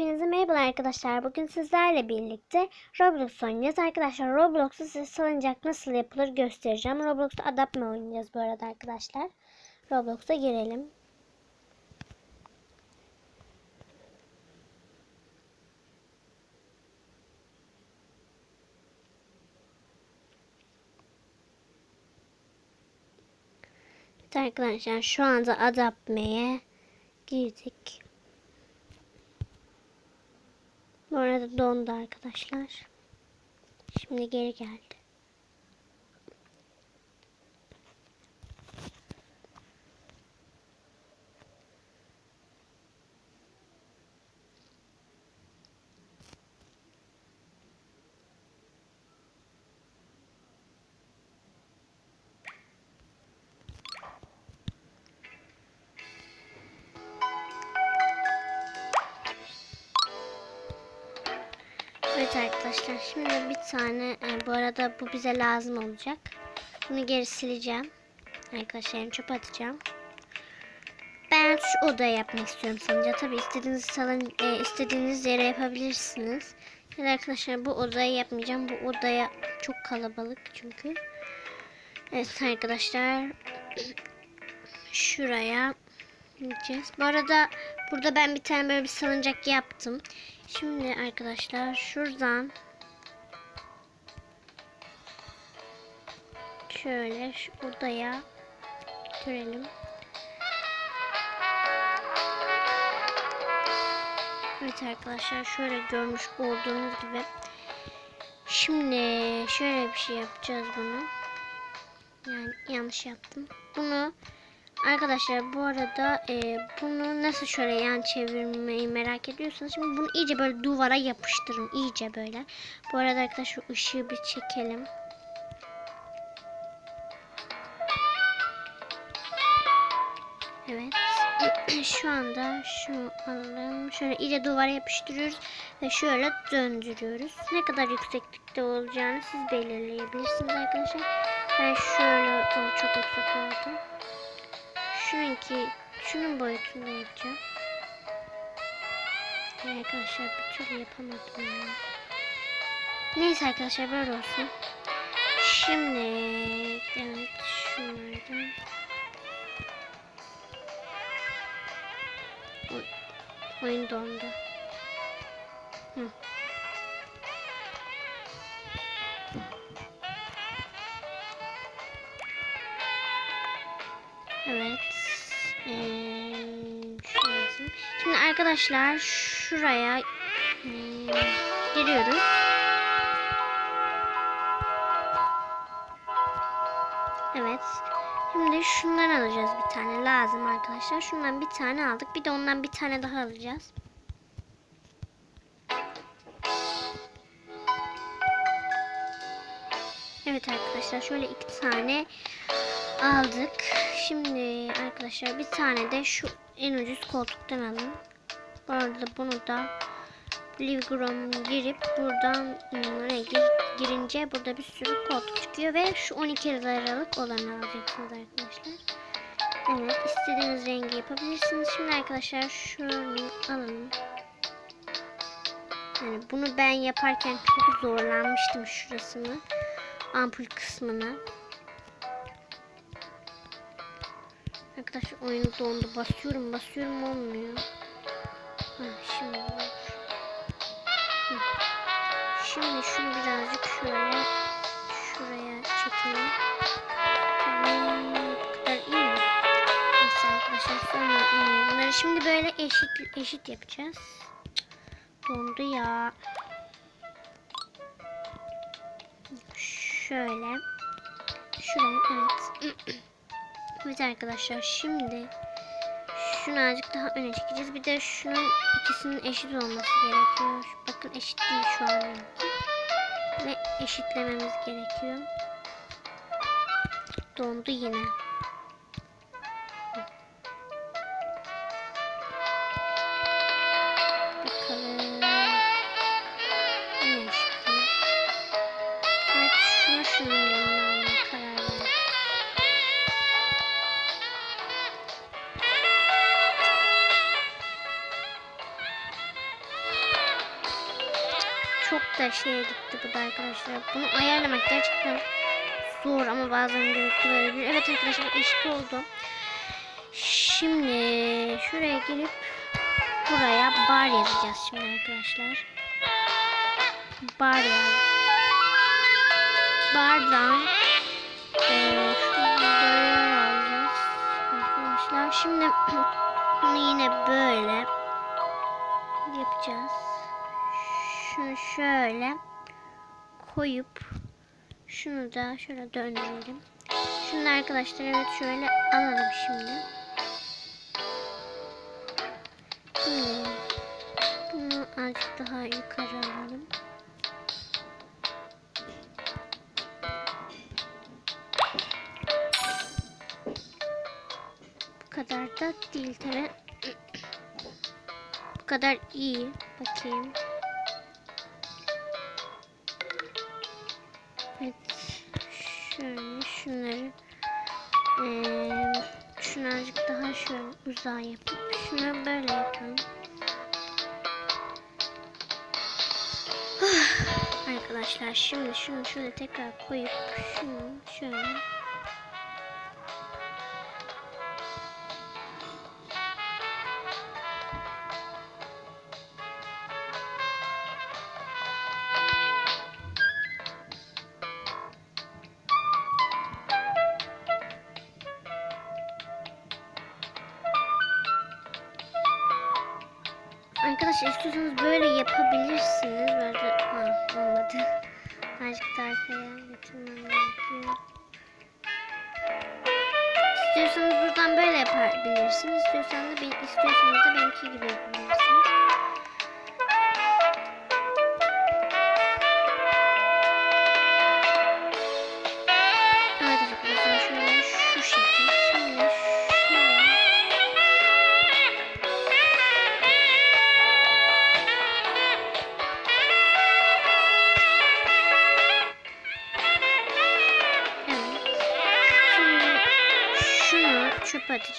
Hepinize merhabalar arkadaşlar. Bugün sizlerle birlikte Roblox oynayacağız. Arkadaşlar Roblox'ta size salıncak nasıl yapılır göstereceğim. Roblox'ta Adapme oynayacağız bu arada arkadaşlar. Roblox'a girelim. Evet arkadaşlar şu anda Adapme'ye girdik. Bu arada dondu arkadaşlar. Şimdi geri geldi. Evet arkadaşlar şimdi bir tane e, bu arada bu bize lazım olacak. Bunu geri sileceğim. Arkadaşlar yani çöpe atacağım. Ben şu odaya yapmak istiyorum sanınca. Tabi istediğiniz salon e, istediğiniz yere yapabilirsiniz. Ya da arkadaşlar bu odayı yapmayacağım. Bu odaya çok kalabalık çünkü. Evet arkadaşlar şuraya gideceğiz. Bu arada burada ben bir tane böyle bir salıncak yaptım. Şimdi arkadaşlar şuradan şöyle şu odaya götürelim. Evet arkadaşlar şöyle görmüş olduğunuz gibi şimdi şöyle bir şey yapacağız bunu. Yani yanlış yaptım. Bunu Arkadaşlar bu arada e, bunu nasıl şöyle yan çevirmeyi merak ediyorsanız şimdi bunu iyice böyle duvara yapıştırın iyice böyle. Bu arada arkadaşlar şu ışığı bir çekelim. Evet. şu anda şunu alalım. Şöyle iyice duvara yapıştırıyoruz ve şöyle döndürüyoruz. Ne kadar yükseklikte olacağını siz belirleyebilirsiniz arkadaşlar. Ben şöyle çok yüksek oldu. Şununki şunun boyutunda yapacağım. Ay arkadaşlar bir türlü yapamadım ya. Neyse arkadaşlar böyle olsun. Şimdi evet şunlardan. Oy, oyun dondu. Hı. Arkadaşlar şuraya e, giriyoruz. Evet. Şimdi şundan alacağız bir tane. Lazım arkadaşlar. Şundan bir tane aldık. Bir de ondan bir tane daha alacağız. Evet arkadaşlar şöyle iki tane aldık. Şimdi arkadaşlar bir tane de şu en ucuz koltuktan alın. Bu arada bunu da Living Room girip buradan ne gir, girince burada bir sürü koltuk çıkıyor ve şu 12 liralık olanı alacaksınız arkadaşlar. Evet istediğiniz rengi yapabilirsiniz. Şimdi arkadaşlar şunu alın. Yani bunu ben yaparken çok zorlanmıştım şurasını. Ampul kısmını. Arkadaşlar oyun dondu. Basıyorum basıyorum olmuyor. Şimdi. Şimdi şunu birazcık şöyle şuraya iyi. Bunları şimdi böyle eşit eşit yapacağız. Dondu ya. Şöyle. Şuraya evet. Evet arkadaşlar şimdi şunu azıcık daha öne çekeceğiz. Bir de şunun ikisinin eşit olması gerekiyor. Bakın eşit değil şu an. Ve eşitlememiz gerekiyor. Dondu yine. Da şeye gitti bu da arkadaşlar. Bunu ayarlamak gerçekten zor ama bazen verebilir. Evet arkadaşlar eşit oldu. Şimdi şuraya girip buraya bar yazacağız şimdi arkadaşlar. Bar yaz. Bardan eee şuraya arkadaşlar. Şimdi bunu yine böyle yapacağız. Şunu şöyle koyup şunu da şöyle döndürelim. Şunu da arkadaşlar evet şöyle alalım şimdi. Şimdi bunu azıcık daha yukarı alalım. Bu kadar da değil tabi. Bu kadar iyi. Bakayım. Evet. Şöyle şunları eee şunu azıcık daha şöyle uzağa yapıp şunu böyle yapalım. Arkadaşlar şimdi şunu şöyle tekrar koyup şunu şöyle Arkadaşlar istiyorsanız böyle yapabilirsiniz. Böyle ha, olmadı. Azıcık da arkaya getirmem gerekiyor. İstiyorsanız buradan böyle yapabilirsiniz. İstiyorsanız da istiyorsanız da benimki gibi yapabilirsiniz.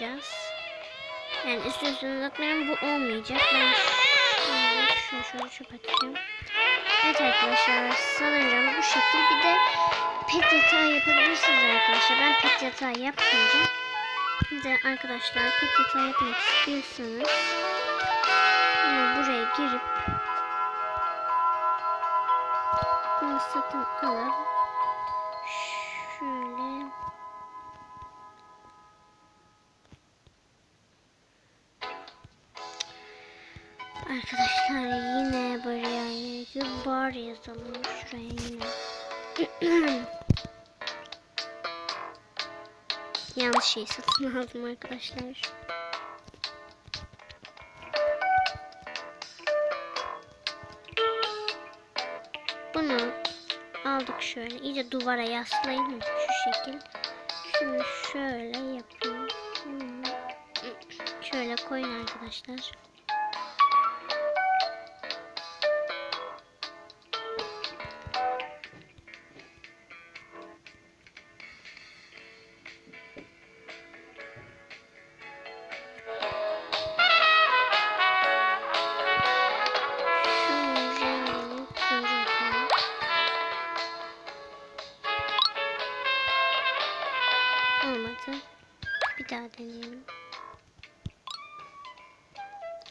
Çöpe atacağız. Yani istiyorsanız atmayın bu olmayacak. Ben şunu şöyle çöpe atacağım. Evet arkadaşlar sanırım bu şekil. Bir de pet yatağı yapabilirsiniz arkadaşlar. Ben pet yatağı yapmayacağım. Bir de arkadaşlar pet yatağı yapmak istiyorsanız bunu buraya girip bunu satın alıp Bar yazalım şuraya yine. Yanlış şey satın aldım arkadaşlar. Bunu aldık şöyle. iyice duvara yaslayın şu şekil. Şunu şöyle yapın. Hmm. Şöyle koyun arkadaşlar. Daha deneyelim.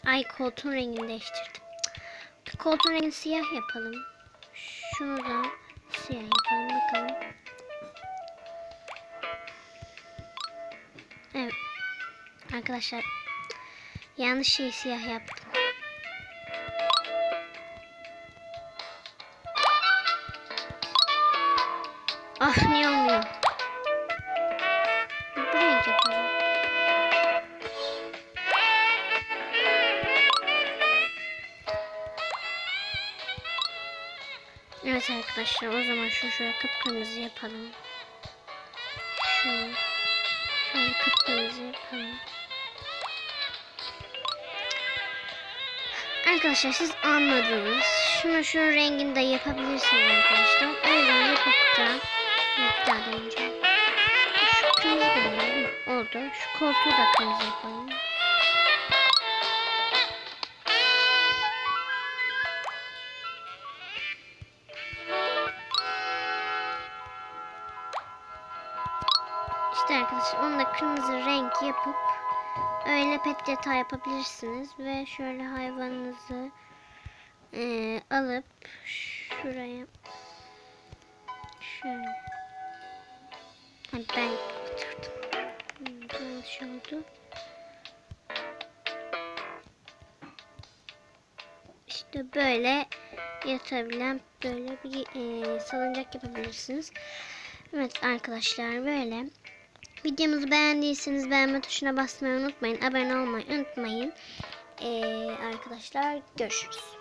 Ay koltuğun rengini değiştirdim. Koltuğun rengini siyah yapalım. Şunu da siyah yapalım bakalım. Evet. Arkadaşlar yanlış şeyi siyah yaptım. Ah niye olmuyor? Evet arkadaşlar o zaman şunu şöyle kıpkırmızı yapalım. Şunu şöyle kıpkırmızı yapalım. Arkadaşlar siz anladınız. Şunu şunun renginde yapabilirsiniz arkadaşlar. Öyle yapıp da deneyeceğim. Şu kırmızı deneyelim. Oldu. Şu koltuğu da kırmızı yapalım. İşte arkadaşlar onu da kırmızı renk yapıp öyle pet yatağı yapabilirsiniz ve şöyle hayvanınızı eee, alıp şuraya şöyle ben oturdum. Hmm, yanlış oldu. İşte böyle yatabilen böyle bir eee, salıncak yapabilirsiniz. Evet arkadaşlar böyle. Videomuzu beğendiyseniz beğenme tuşuna basmayı unutmayın. Abone olmayı unutmayın. Ee, arkadaşlar görüşürüz.